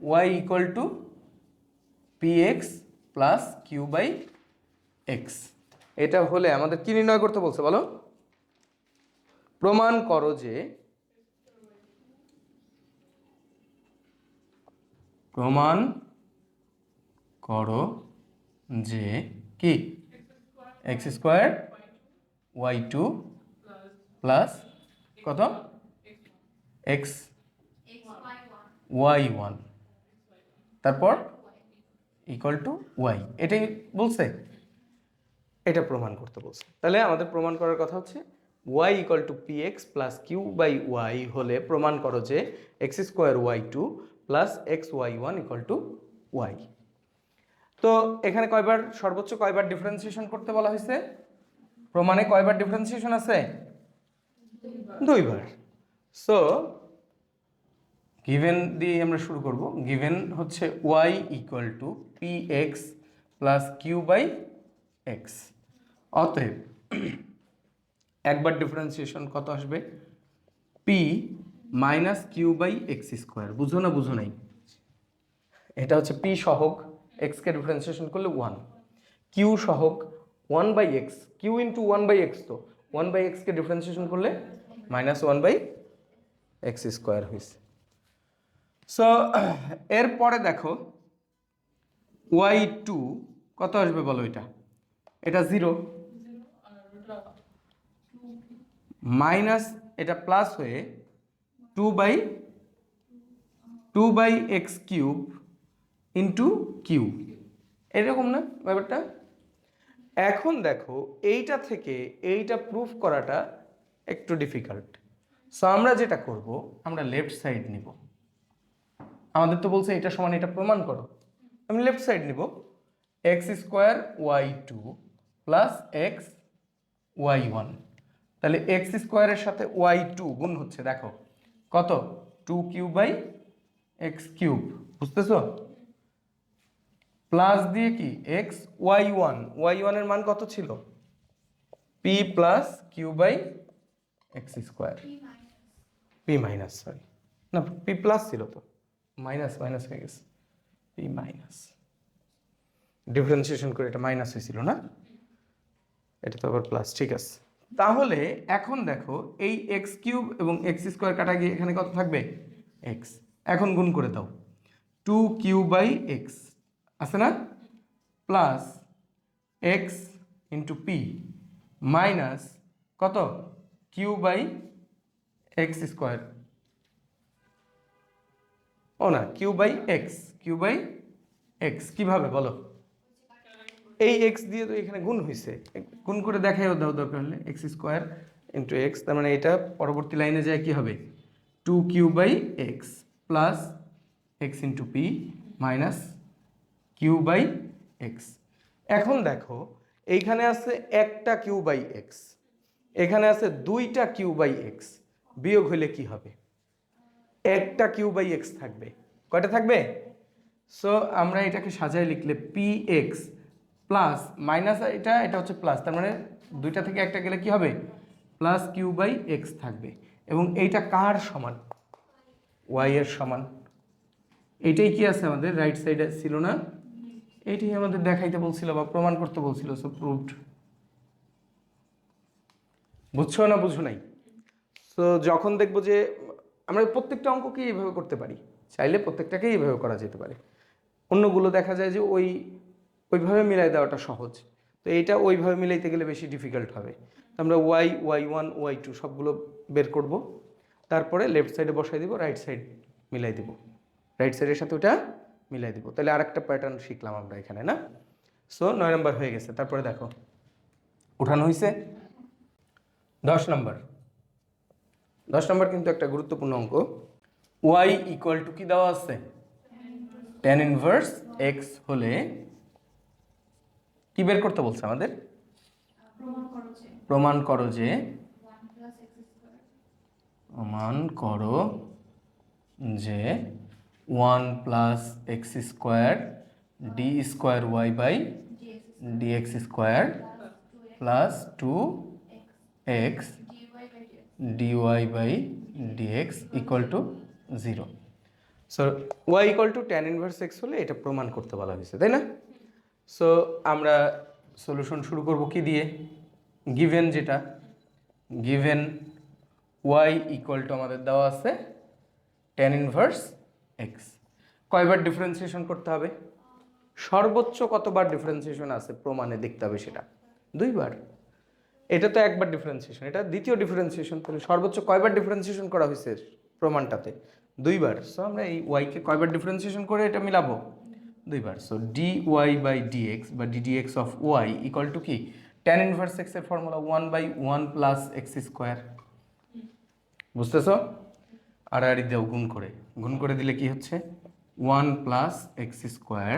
Y equal to P X plus Q by X এটা হলে আমাদের কি নির্ণয় করতে বলছে বলো? প্রমাণ করো যে প্রমাণ করো যে কি? X square Y two plus কত? এক্স ওয়াই ওয়ান তারপর ইকুয়াল টু ওয়াই এটাই বলছে? এটা প্রমাণ করতে বলছে। তাহলে আমাদের প্রমাণ করার কথা হচ্ছে Y equal to P X plus Q by Y হলে প্রমাণ করো যে X square Y two plus X Y one equal to Y তো এখানে কয়বার, সর্বোচ্চ কয়বার ডিফারেন্সিয়েশন করতে বলা হয়েছে? প্রমাণে কয়বার ডিফারেন্সিয়েশন আছে? দুইবার। সো গিভেন দিয়ে আমরা শুরু করব। গিভেন হচ্ছে Y equal to P X plus Q by X অতএব, একবার ডিফারেন্সিয়েশন কত আসবে? P minus Q by X square বুঝো না, বুঝো নাই? এটা হচ্ছে পি সহক এক্সকে ডিফারেন্সিয়েশন করলে one Q সহক one by X Q into one by X তো। ওয়ান বাই এক্সকে ডিফারেন্সিয়েশন করলে minus one by X square হয়েছে সো এরপরে দেখো ওয়াই টু কত আসবে বলো এটা? এটা জিরো মাইনাস এটা প্লাস হয়ে two by two by X cube into Q এরকম না ব্যাপারটা? এখন দেখো, এইটা থেকে এইটা প্রুফ করাটা একটু ডিফিকাল্ট সো আমরা যেটা করব, আমরা লেফট সাইড নিব। আমাদের তো বলছে এটা সমান এটা প্রমাণ করো। আমি লেফট সাইড নিব। X square Y two plus X Y one তাহলে এক্স স্কোয়ারের সাথে ওয়াই টু গুণ হচ্ছে দেখো কত? Two cube by X cube বুঝতেছো? প্লাস দিয়ে কি? এক্স ওয়াই ওয়ান ওয়াই ওয়ানের মান কত ছিল? P plus Q by X square P minus sorry না পি প্লাস ছিল তো। মাইনাস মাইনাস হয়ে গেছে। P minus. ডিফারেন্সিয়েশন করে এটা মাইনাস হয়েছিল, না? এটা তো আবার প্লাস ঠিক আছে। তাহলে এখন দেখো, এই এক্স কিউব এবং এক্স স্কোয়ার কাটা গিয়ে এখানে কত থাকবে? এক্স এখন গুণ করে দাও। টু কিউ বাই এক্স আছে না? Plus X into P minus কত? কিউ বাই এক্স স্কোয়ার ও না Q by X Q by X কীভাবে বলো? এই এক্স দিয়ে তো এখানে গুণ হয়েছে গুণ করে দেখাইও দাও দরকার হলে এক্স স্কোয়ার ইন্টু এক্স তার মানে এটা পরবর্তী লাইনে যায় কি হবে? Two Q by X plus X into P minus Q by X এখন দেখো, এইখানে আছে একটা কিউ বাই এক্স এখানে আছে দুইটা কিউ বাই এক্স বিয়োগ হইলে কি হবে? একটা কিউ বাই এক্স থাকবে। কয়টা থাকবে? সো আমরা এটাকে সাজায় লিখলে পি এক্স প্লাস মাইনাস এটা এটা হচ্ছে প্লাস তার মানে দুইটা থেকে একটা গেলে কি হবে? প্লাস কিউ বাই এক্স থাকবে। এবং এইটা কার সমান? ওয়াই এর সমান। এইটাই কি আছে আমাদের? রাইট সাইডে ছিল না? এইটাই আমাদের দেখাইতে বলছিল বা প্রমাণ করতে বলছিল সো প্রুভড বুঝছ না বুঝো নাই? সো যখন দেখব যে আমরা প্রত্যেকটা অঙ্ককে এইভাবে করতে পারি? চাইলে প্রত্যেকটাকেই এইভাবে করা যেতে পারে। অন্যগুলো দেখা যায় যে ওই, ওইভাবে মিলাই দেওয়াটা সহজ। তো এইটা ওইভাবে মিলাইতে গেলে বেশি ডিফিকাল্ট হবে। তো আমরা Y Y one Y two সবগুলো বের করব। তারপরে লেফট সাইডে বসাই দিব রাইট সাইড মিলাই দিব। রাইট সাইডের সাথে ওটা মিলাই দিব। তাহলে আরেকটা প্যাটার্ন শিখলাম আমরা এখানে, না? সো নয় নম্বর হয়ে গেছে। তারপরে দেখো। উঠানো হয়েছে দশ নম্বর দশ নম্বর কিন্তু একটা গুরুত্বপূর্ণ অঙ্ক। ওয়াই ইকুয়াল টু কি দেওয়া আছে? টেন ইনভার্স এক্স হলে কি বের করতে বলছে আমাদের? প্রমাণ করো যে প্রমাণ করো যে one plus X square D square Y by DX square plus two X DY by DX equal to zero so Y equal to tan inverse X হলে এটা প্রমাণ করতে বলা হয়েছে, তাই না? সো আমরা সলিউশন শুরু করব কি দিয়ে? গিভেন যেটা গিভেন ওয়াই ইকুয়াল টু আমাদের দেওয়া আছে ট্যান ইনভার্স এক্স কয়বার ডিফারেন্সিয়েশন করতে হবে? সর্বোচ্চ কতবার ডিফারেন্সিয়েশন আছে প্রমাণে দেখতে হবে সেটা। দুইবার। এটা তো একবার ডিফারেন্সিয়েশন এটা দ্বিতীয় ডিফারেন্সিয়েশন তাহলে সর্বোচ্চ কয়বার ডিফারেন্সিয়েশন করা হয়েছে প্রমাণটাতে? দুইবার। সো আমরা এই ওয়াইকে কয়বার ডিফারেন্সিয়েশন করে এটা মিলাবো? দুইবার। So D Y by DX বা D DX of Y equal to কি ট্যান ইনভার্স এক্সের formula one by one plus X square বুঝতেছো? আড়াআড়ি দাও গুণ করে। গুণ করে দিলে কি হচ্ছে? One plus X square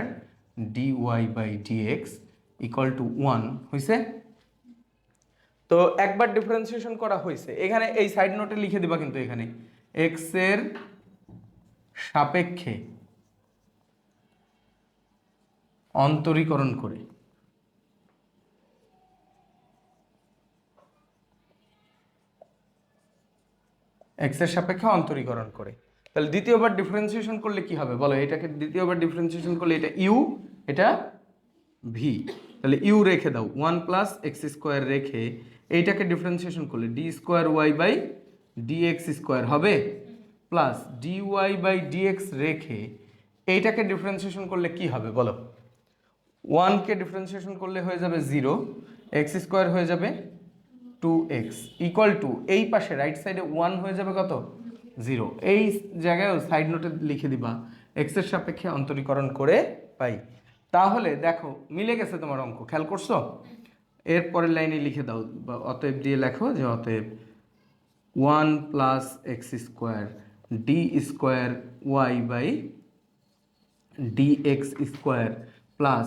D Y by DX equal to one হয়েছে তো একবার ডিফারেন্সিয়েশন করা হয়েছে। এখানে এই সাইড নোটে লিখে দিবা কিন্তু এখানে। এক্সের সাপেক্ষে অন্তরীকরণ করে। এক্সের সাপেক্ষে অন্তরীকরণ করে। তাহলে দ্বিতীয়বার ডিফারেন্সিয়েশন করলে কি হবে? বলো, এটাকে দ্বিতীয়বার ডিফারেন্সিয়েশন করলে এটা ইউ এটা ভি তাহলে ইউ রেখে দাও। ওয়ান প্লাস এক্স স্কোয়ার রেখে এইটাকে ডিফারেন্সিয়েশন করলে D square Y by DX square হবে plus D Y by DX রেখে এইটাকে ডিফারেন্সিয়েশন করলে কি হবে বলো? ওয়ানকে ডিফারেন্সিয়েশন করলে হয়ে যাবে জিরো এক্স স্কোয়ার হয়ে যাবে টু এক্স ইকুয়াল টু এই পাশে রাইট সাইডে ওয়ান হয়ে যাবে কত? জিরো এই জায়গায়ও সাইড নোটে লিখে দিবা এক্সের সাপেক্ষে অন্তরীকরণ করে পাই। তাহলে দেখো, মিলে গেছে তোমার অঙ্ক, খেয়াল করছ? এর পরের লাইনে লিখে দাও, বা অতএব দিয়ে লেখো যে অতএব one plus X square D square Y by D X square plus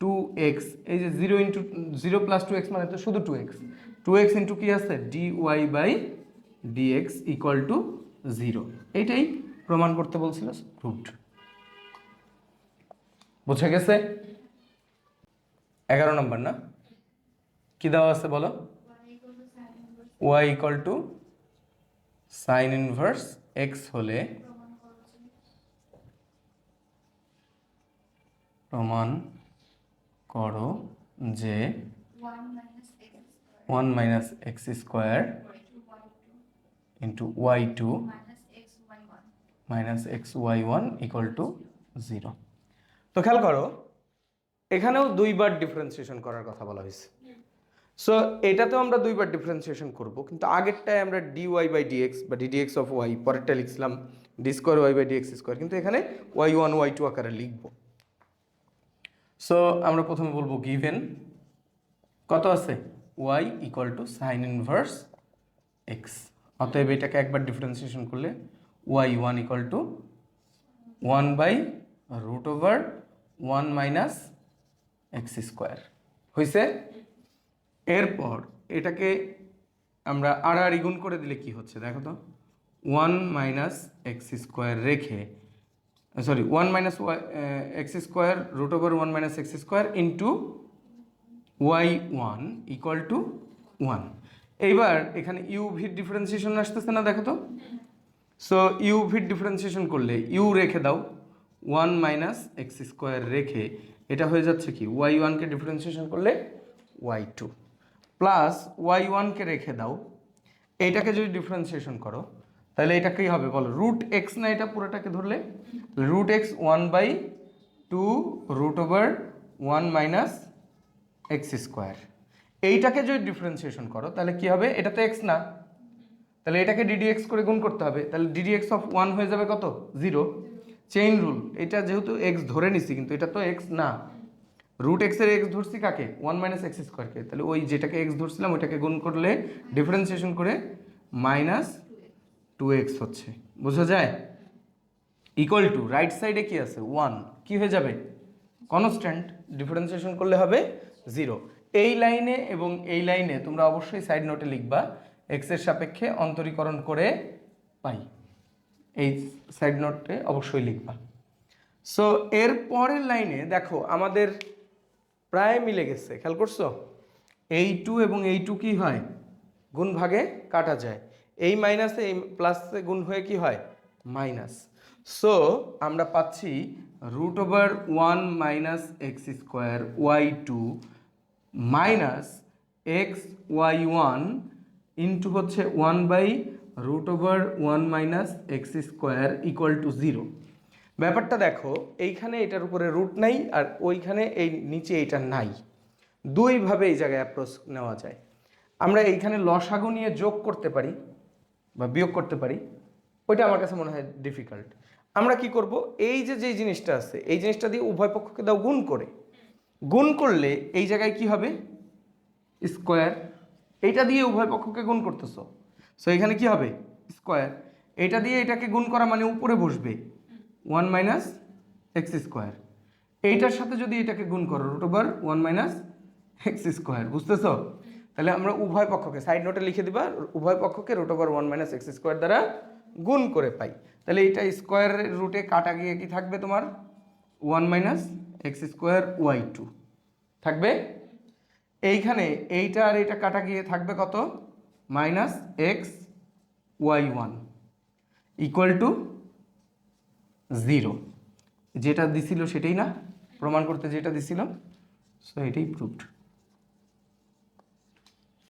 two X, এই যে zero into, zero plus two X মানে তো শুধু two X two X into কী আছে? D Y by D X equal to zero, এইটাই প্রমাণ করতে বলছিল প্রুভড বুঝে গেছে? এগারো নম্বর না? কি দেওয়া আছে বলো? Y equal to sine inverse X হলে প্রমাণ করো যে one minus X square into Y two minus X Y one equal to zero তো খেয়াল করো, এখানেও দুইবার ডিফারেন্সিয়েশন করার কথা বলা হয়েছে। সো এটাতেও আমরা দুইবার ডিফারেন্সিয়েশন করব। কিন্তু আগেরটায় আমরা ডি ওয়াই বাই ডিএক্স বা ডিডিএক্স অফ ওয়াই পরেরটা লিখছিলাম D square Y by DX square কিন্তু এখানে ওয়াই ওয়ান ওয়াই টু আকারে লিখব। সো আমরা প্রথমে বলব গিভেন কত আছে? Y equal to sine inverse X অতএব এটাকে একবার ডিফারেন্সিয়েশন করলে Y one equal to one by root over one minus X square হয়েছে এরপর এটাকে আমরা আর আর গুণ করে দিলে কি হচ্ছে? দেখো তো ওয়ান মাইনাস এক্স স্কোয়ার রেখে sorry one minus Y X square root over one minus X square into Y one equal to one এইবার এখানে ইউ ভির ডিফারেন্সিয়েশন আসতেছে না, দেখো তো? সো ইউ ভির ডিফারেন্সিয়েশন করলে ইউ রেখে দাও ওয়ান মাইনাস এক্স স্কোয়ার রেখে, এটা হয়ে যাচ্ছে কি? ওয়াই ওয়ানকে ডিফারেন্সিয়েশন করলে ওয়াই টু প্লাস ওয়াই ওয়ানকে রেখে দাও, এইটাকে যদি ডিফারেন্সিয়েশন করো, তাহলে এটা কী হবে বলো? রুট এক্স না এটা পুরোটাকে ধরলে? Root X one by two root over one minus X square এইটাকে যদি ডিফারেন্সিয়েশন করো, তাহলে কি হবে? এটা তো এক্স না। তাহলে এটাকে ডিডি এক্স করে গুণ করতে হবে। তাহলে ডিডি এক্স অফ ওয়ান হয়ে যাবে কত? জিরো চেইন রুল এটা যেহেতু এক্স ধরে নিছি, কিন্তু এটা তো এক্স না। রুট এক্সের এক্স ধরছি কাকে? ওয়ান মাইনাস এক্স স্কোয়ারকে তাহলে ওই যেটাকে এক্স ধরছিলাম, ওইটাকে গুণ করলে ডিফারেন্সিয়েশন করে মাইনাস টু এক্স হচ্ছে। বোঝা যায়? ইকুয়াল টু রাইট সাইডে কি আছে? ওয়ান কি হয়ে যাবে? কনস্ট্যান্ট ডিফারেন্সিয়েশন করলে হবে জিরো এই লাইনে এবং এই লাইনে তোমরা অবশ্যই সাইড নোটে লিখবা এক্সের সাপেক্ষে অন্তরীকরণ করে পাই। এই সাইড নোটে অবশ্যই লিখবা। সো এর পরের লাইনে দেখো, আমাদের প্রায় মিলে গেছে, খেয়াল করছ? এই টু এবং এই টু কি হয়? গুণ ভাগে কাটা যায়। এই মাইনাসে এই প্লাসে গুণ হয়ে কি হয়? মাইনাস সো আমরা পাচ্ছি root over one minus X square Y two minus X Y one into হচ্ছে one by root over one minus X square equal to zero ব্যাপারটা দেখো, এইখানে এটার উপরে রুট নাই আর ওইখানে এই নিচে এটা নাই। দুইভাবে এই জায়গায় অ্যাপ্রোচ নেওয়া যায়। আমরা এইখানে লসাগু নিয়ে যোগ করতে পারি বা বিয়োগ করতে পারি, ওইটা আমার কাছে মনে হয় ডিফিকাল্ট আমরা কি করব? এই যে যেই জিনিসটা আছে, এই জিনিসটা দিয়ে উভয় পক্ষকে দাও গুণ করে। গুণ করলে এই জায়গায় কি হবে? স্কোয়ার এটা দিয়ে উভয় পক্ষকে গুণ করতেছো। সো এখানে কি হবে? স্কোয়ার এটা দিয়ে এটাকে গুণ করা মানে উপরে বসবে। ওয়ান মাইনাস এক্স স্কোয়ার এইটার সাথে যদি এটাকে গুণ করো root over one minus X square বুঝতেছো? তাহলে আমরা উভয় পক্ষকে সাইড নোটে লিখে দিবা, উভয় পক্ষকে root over one minus X square দ্বারা গুণ করে পাই। তাহলে এইটা স্কোয়ারের রুটে কাটা গিয়ে কি থাকবে তোমার? One minus X square Y two থাকবে? এইখানে এইটা আর এইটা কাটা গিয়ে থাকবে কত? Minus X Y one equal to zero. যেটা দিছিল সেটাই না? প্রমাণ করতে যেটা দিছিল? সো এটাই প্রুভড